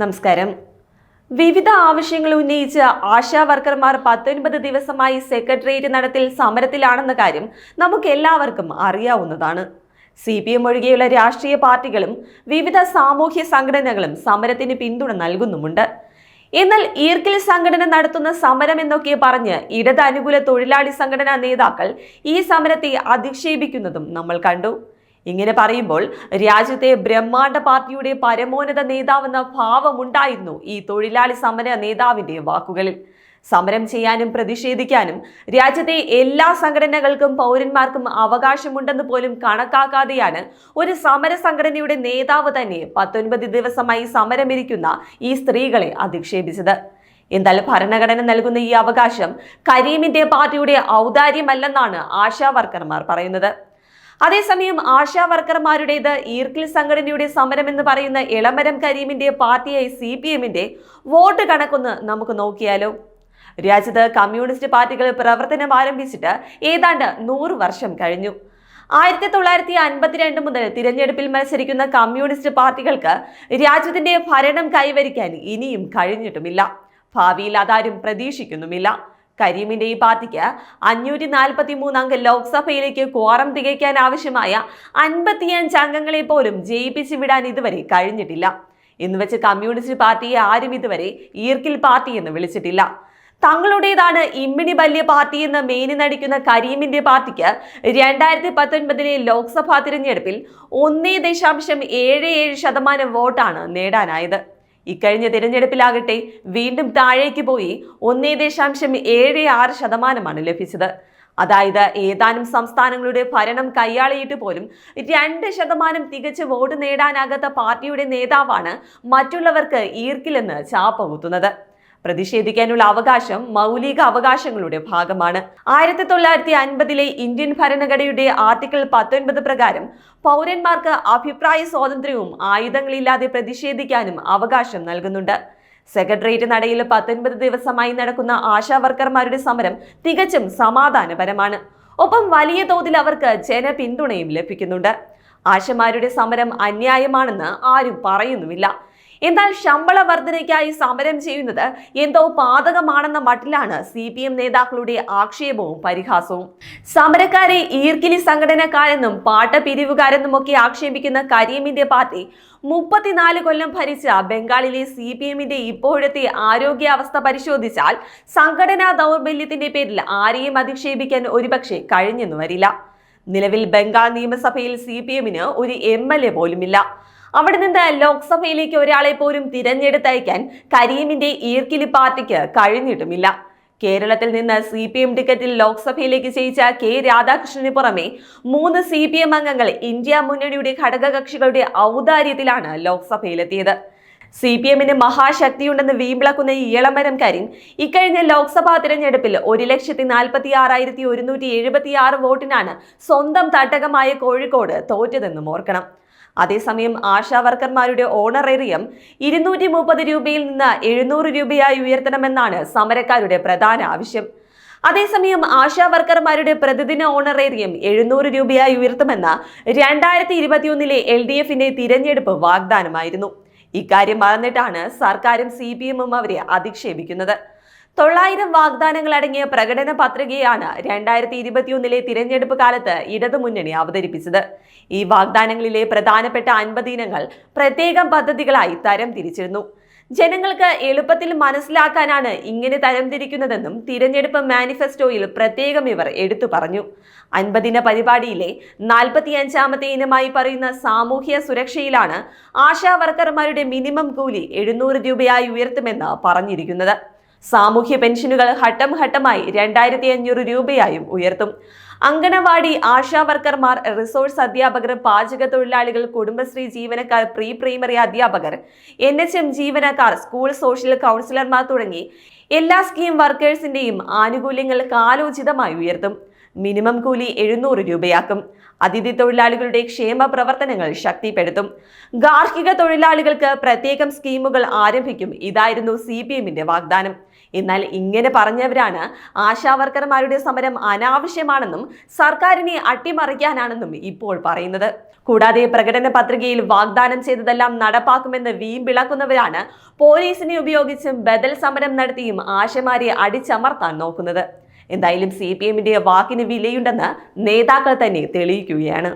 നമസ്കാരം. വിവിധ ആവശ്യങ്ങൾ ഉന്നയിച്ച് ആശാ വർക്കർമാർ പത്തൊൻപത് ദിവസമായി സെക്രട്ടേറിയറ്റ് നടത്തിൽ സമരത്തിലാണെന്ന കാര്യം നമുക്ക് എല്ലാവർക്കും അറിയാവുന്നതാണ്. സി പി എം ഒഴികെയുള്ള രാഷ്ട്രീയ പാർട്ടികളും വിവിധ സാമൂഹ്യ സംഘടനകളും സമരത്തിന് പിന്തുണ നൽകുന്നുമുണ്ട്. എന്നാൽ ഈർക്കിൽ സംഘടന നടത്തുന്ന സമരം എന്നൊക്കെ പറഞ്ഞ് ഇടത് അനുകൂല തൊഴിലാളി സംഘടനാ നേതാക്കൾ ഈ സമരത്തെ അധിക്ഷേപിക്കുന്നതും നമ്മൾ കണ്ടു. ഇങ്ങനെ പറയുമ്പോൾ രാജ്യത്തെ ബ്രഹ്മാണ്ഡ പാർട്ടിയുടെ പരമോന്നത നേതാവെന്ന ഭാവമുണ്ടായിരുന്നു ഈ തൊഴിലാളി സമര നേതാവിന്റെ വാക്കുകളിൽ. സമരം ചെയ്യാനും പ്രതിഷേധിക്കാനും രാജ്യത്തെ എല്ലാ സംഘടനകൾക്കും പൗരന്മാർക്കും അവകാശമുണ്ടെന്ന് പോലും കണക്കാക്കാതെയാണ് ഒരു സമര സംഘടനയുടെ നേതാവ് തന്നെ പത്തൊൻപത് ദിവസമായി സമരമിരിക്കുന്ന ഈ സ്ത്രീകളെ അധിക്ഷേപിച്ചത്. എന്നാൽ ഭരണഘടന നൽകുന്ന ഈ അവകാശം കരീമിന്റെ പാർട്ടിയുടെ ഔദാര്യമല്ലെന്നാണ് ആശാ വർക്കർമാർ പറയുന്നത്. അതേസമയം ആശാ വർക്കർമാരുടേത് ഈർക്കിൽ സംഘടനയുടെ സമരം എന്ന് പറയുന്ന ഇളമരം കരീമിന്റെ പാർട്ടിയായി സി പി എമ്മിന്റെ വോട്ട് കണക്കൊന്ന് നമുക്ക് നോക്കിയാലോ. രാജ്യത്ത് കമ്മ്യൂണിസ്റ്റ് പാർട്ടികൾ പ്രവർത്തനം ആരംഭിച്ചിട്ട് ഏതാണ്ട് നൂറ് വർഷം കഴിഞ്ഞു. ആയിരത്തി തൊള്ളായിരത്തി അൻപത്തിരണ്ട് മുതൽ തിരഞ്ഞെടുപ്പിൽ മത്സരിക്കുന്ന കമ്മ്യൂണിസ്റ്റ് പാർട്ടികൾക്ക് രാജ്യത്തിന്റെ ഭരണം കൈവരിക്കാൻ ഇനിയും കഴിഞ്ഞിട്ടുമില്ല. ഭാവിയിൽ അതാരും പ്രതീക്ഷിക്കുന്നുമില്ല. കരീമിന്റെ ഈ പാർട്ടിക്ക് അഞ്ഞൂറ്റി നാൽപ്പത്തി മൂന്ന് അംഗ ലോക്സഭയിലേക്ക് ക്വാറം തികയ്ക്കാൻ ആവശ്യമായ അൻപത്തിയഞ്ച് അംഗങ്ങളെ പോലും ജയിപ്പിച്ചു വിടാൻ ഇതുവരെ കഴിഞ്ഞിട്ടില്ല. എന്ന് വെച്ച് കമ്മ്യൂണിസ്റ്റ് പാർട്ടിയെ ആരും ഇതുവരെ ഈർക്കിൽ പാർട്ടി എന്ന് വിളിച്ചിട്ടില്ല. തങ്ങളുടേതാണ് ഇമ്മിണി ബല്യ പാർട്ടി എന്ന് മേനി നടിക്കുന്ന കരീമിന്റെ പാർട്ടിക്ക് രണ്ടായിരത്തി പത്തൊൻപതിലെ ലോക്സഭാ തിരഞ്ഞെടുപ്പിൽ ഒന്നേ ദശാംശം ഏഴ് ഏഴ് ശതമാനം വോട്ടാണ് നേടാനായത്. ഇക്കഴിഞ്ഞ തിരഞ്ഞെടുപ്പിലാകട്ടെ വീണ്ടും താഴേക്ക് പോയി ഒന്നേ ദശാംശം ഏഴ് ആറ് ശതമാനമാണ് ലഭിച്ചത്. അതായത് ഏതാനും സംസ്ഥാനങ്ങളുടെ ഭരണം കൈയാളിയിട്ട് പോലും രണ്ട് ശതമാനം തികച്ച് വോട്ട് നേടാനാകാത്ത പാർട്ടിയുടെ നേതാവാണ് മറ്റുള്ളവർക്ക് ഈർക്കിലെന്ന് ചാപ്പകുത്തുന്നത് പ്രതിഷേധിക്കാനുള്ള അവകാശം മൗലിക അവകാശങ്ങളുടെ ഭാഗമാണ്. ആയിരത്തി തൊള്ളായിരത്തി അൻപതിലെ ഇന്ത്യൻ ഭരണഘടനയുടെ ആർട്ടിക്കിൾ പത്തൊൻപത് പ്രകാരം പൗരന്മാർക്ക് അഭിപ്രായ സ്വാതന്ത്ര്യവും ആയുധങ്ങളില്ലാതെ പ്രതിഷേധിക്കാനും അവകാശം നൽകുന്നുണ്ട്. സെക്രട്ടേറിയറ്റ് നടയിൽ പത്തൊൻപത് ദിവസമായി നടക്കുന്ന ആശാവർക്കർമാരുടെ സമരം തികച്ചും സമാധാനപരമാണ്. ഒപ്പം വലിയ തോതിൽ അവർക്ക് ജനപിന്തുണയും ലഭിക്കുന്നുണ്ട്. ആശമാരുടെ സമരം അന്യായമാണെന്ന് ആരും പറയുന്നുമില്ല. എന്നാൽ ശമ്പള വർധനയ്ക്കായി സമരം ചെയ്യുന്നത് എന്തോ പാതകമാണെന്ന മട്ടിലാണ് സി പി എം നേതാക്കളുടെ ആക്ഷേപവും പരിഹാസവും. സമരക്കാരെ ഈർക്കിലി സംഘടനക്കാരെന്നും പാട്ട പിരിവുകാരെന്നുമൊക്കെ ആക്ഷേപിക്കുന്ന കരീമിന്റെ പാർട്ടി മുപ്പത്തിനാല് കൊല്ലം ഭരിച്ച ബംഗാളിലെ സി പി എമ്മിന്റെ ഇപ്പോഴത്തെ ആരോഗ്യാവസ്ഥ പരിശോധിച്ചാൽ സംഘടനാ ദൗർബല്യത്തിന്റെ പേരിൽ ആരെയും അധിക്ഷേപിക്കാൻ ഒരുപക്ഷെ കഴിഞ്ഞെന്നു വരില്ല. നിലവിൽ ബംഗാൾ നിയമസഭയിൽ സി പി എമ്മിന് ഒരു എം എൽ എ പോലുമില്ല. അവിടെ നിന്ന് ലോക്സഭയിലേക്ക് ഒരാളെ പോലും തിരഞ്ഞെടുത്തയക്കാൻ കരീമിന്റെ ഈർക്കിലി പാർട്ടിക്ക് കഴിഞ്ഞിട്ടുമില്ല. കേരളത്തിൽ നിന്ന് സി പി എം ടിക്കറ്റിൽ ലോക്സഭയിലേക്ക് ജയിച്ച കെ രാധാകൃഷ്ണന് പുറമെ മൂന്ന് സി പി എം അംഗങ്ങൾ ഇന്ത്യ മുന്നണിയുടെ ഘടകകക്ഷികളുടെ ഔദാര്യത്തിലാണ് ലോക്സഭയിലെത്തിയത്. സി പി എമ്മിന് മഹാശക്തിയുണ്ടെന്ന് വീമ്പിളക്കുന്ന ഇളമരം കരീം ഇക്കഴിഞ്ഞ ലോക്സഭാ തിരഞ്ഞെടുപ്പിൽ ഒരു ലക്ഷത്തി നാൽപ്പത്തി ആറായിരത്തി ഒരുന്നൂറ്റി എഴുപത്തി ആറ് വോട്ടിനാണ് സ്വന്തം തട്ടകമായ കോഴിക്കോട് തോറ്റതെന്നും ഓർക്കണം. അതേസമയം ആശാവർക്കർമാരുടെ ഓണറേറിയം ഇരുന്നൂറ്റി മുപ്പത് രൂപയിൽ നിന്ന് എഴുന്നൂറ് രൂപയായി ഉയർത്തണമെന്നാണ് സമരക്കാരുടെ പ്രധാന ആവശ്യം. അതേസമയം ആശാവർക്കർമാരുടെ പ്രതിദിന ഓണറേറിയം എഴുന്നൂറ് രൂപയായി ഉയർത്തുമെന്ന രണ്ടായിരത്തി ഇരുപത്തിയൊന്നിലെ എൽ ഡി എഫിന്റെ തിരഞ്ഞെടുപ്പ് വാഗ്ദാനമായിരുന്നു. ഇക്കാര്യം മറന്നിട്ടാണ് സർക്കാരും സി പി എമ്മും അവരെ അധിക്ഷേപിക്കുന്നത്. തൊള്ളായിരം വാഗ്ദാനങ്ങൾ അടങ്ങിയ പ്രകടന പത്രികയാണ് രണ്ടായിരത്തി ഇരുപത്തിയൊന്നിലെ തിരഞ്ഞെടുപ്പ് കാലത്ത് ഇടതുമുന്നണി അവതരിപ്പിച്ചത്. ഈ വാഗ്ദാനങ്ങളിലെ പ്രധാനപ്പെട്ട അൻപത് ഇനങ്ങൾ പ്രത്യേകം പദ്ധതികളായി തരം തിരിച്ചിരുന്നു. ജനങ്ങൾക്ക് എളുപ്പത്തിൽ മനസ്സിലാക്കാനാണ് ഇങ്ങനെ തരംതിരിക്കുന്നതെന്നും തിരഞ്ഞെടുപ്പ് മാനിഫെസ്റ്റോയിൽ പ്രത്യേകം ഇവർ എടുത്തു പറഞ്ഞു. അൻപതിന പരിപാടിയിലെ നാൽപ്പത്തിയഞ്ചാമത്തെ ഇനമായി പറയുന്ന സാമൂഹ്യ സുരക്ഷയിലാണ് ആശാ വർക്കർമാരുടെ മിനിമം കൂലി എഴുന്നൂറ് രൂപയായി ഉയർത്തുമെന്ന് പറഞ്ഞിരിക്കുന്നത്. സാമൂഹ്യ പെൻഷനുകൾ ഘട്ടം ഘട്ടമായി രണ്ടായിരത്തി അഞ്ഞൂറ് രൂപയായും ഉയർത്തും. അങ്കണവാടി ആശാ വർക്കർമാർ റിസോഴ്സ് അധ്യാപകർ പാചക തൊഴിലാളികൾ കുടുംബശ്രീ ജീവനക്കാർ പ്രീ പ്രൈമറി അധ്യാപകർ എൻ എച്ച് എം ജീവനക്കാർ സ്കൂൾ സോഷ്യൽ കൗൺസിലർമാർ തുടങ്ങി എല്ലാ സ്കീം വർക്കേഴ്സിന്റെയും ആനുകൂല്യങ്ങൾ കാലോചിതമായി ഉയർത്തും. മിനിമം കൂലി എഴുന്നൂറ് രൂപയാക്കും. അതിഥി തൊഴിലാളികളുടെ ക്ഷേമ പ്രവർത്തനങ്ങൾ ശക്തിപ്പെടുത്തും. ഗാർഹിക തൊഴിലാളികൾക്ക് പ്രത്യേകം സ്കീമുകൾ ആരംഭിക്കും. ഇതായിരുന്നു സി പി എമ്മിന്റെ വാഗ്ദാനം. എന്നാൽ ഇങ്ങനെ പറഞ്ഞവരാണ് ആശാവർക്കർമാരുടെ സമരം അനാവശ്യമാണെന്നും സർക്കാരിനെ അട്ടിമറിക്കാനാണെന്നും ഇപ്പോൾ പറയുന്നത്. കൂടാതെ പ്രകടന പത്രികയിൽ വാഗ്ദാനം ചെയ്തതെല്ലാം നടപ്പാക്കുമെന്ന് വീമ്പിളക്കുന്നവരാണ് പോലീസിനെ ഉപയോഗിച്ചും ബദൽ സമരം നടത്തിയും ആശമാരെ അടിച്ചമർത്താൻ നോക്കുന്നത്. എന്തായാലും സി പി എമ്മിന്റെ വാക്കിന് വിലയുണ്ടെന്ന് നേതാക്കൾ തന്നെ തെളിയിക്കുകയാണ്.